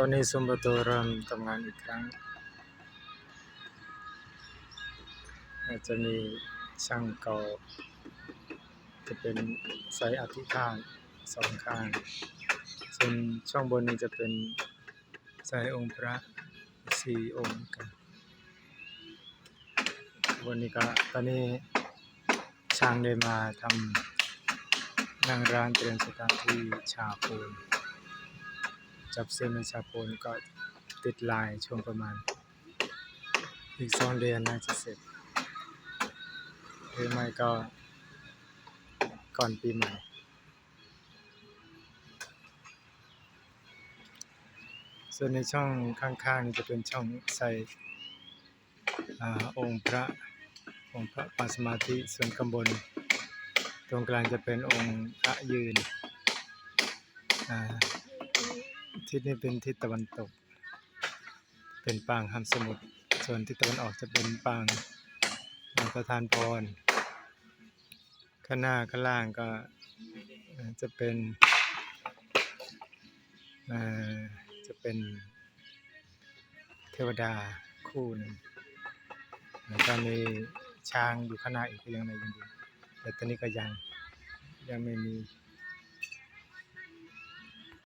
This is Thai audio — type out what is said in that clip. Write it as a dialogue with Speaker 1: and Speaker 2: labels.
Speaker 1: ตอนนี้ซุมประตูเริ่มทำงานอีกครั้ง อาจจะมีช่างเก่าจะเป็นไซส์อธิข้างสองข้าง ส่วนช่องบนนี้จะเป็นไซส์องค์พระสี่องค์กันวันนี้ก็ตอนนี้ช่างได้มาทำนั่งร้านเตรียมสถานที่ฉาปูน จับเส้นในชาโปนก็ติดลายช่วงประมาณ อีกสองเดือนน่าจะเสร็จ หรือไม่ก็ก่อนปีใหม่ส่วนในช่องข้างๆนี่จะเป็นช่องใส่อองค์พระองค์พระปาสมาธิส่วนข้างบน ตรงกลางจะเป็นองค์พระยืนอ่า ทิศนี้เป็นทิศตะวันตก เป็นปางหัมสมุทรส่วนทิศตะวันออกจะเป็นปางปางประธานพรข้างหน้าข้างล่างก็จะเป็นจะเป็นเทวดาคู่หนึ่งแล้วก็มีช้างอยู่ข้างหน้าอีกก็ยังไม่ยังดีแต่ตอนนี้ก็ยังยังไม่มี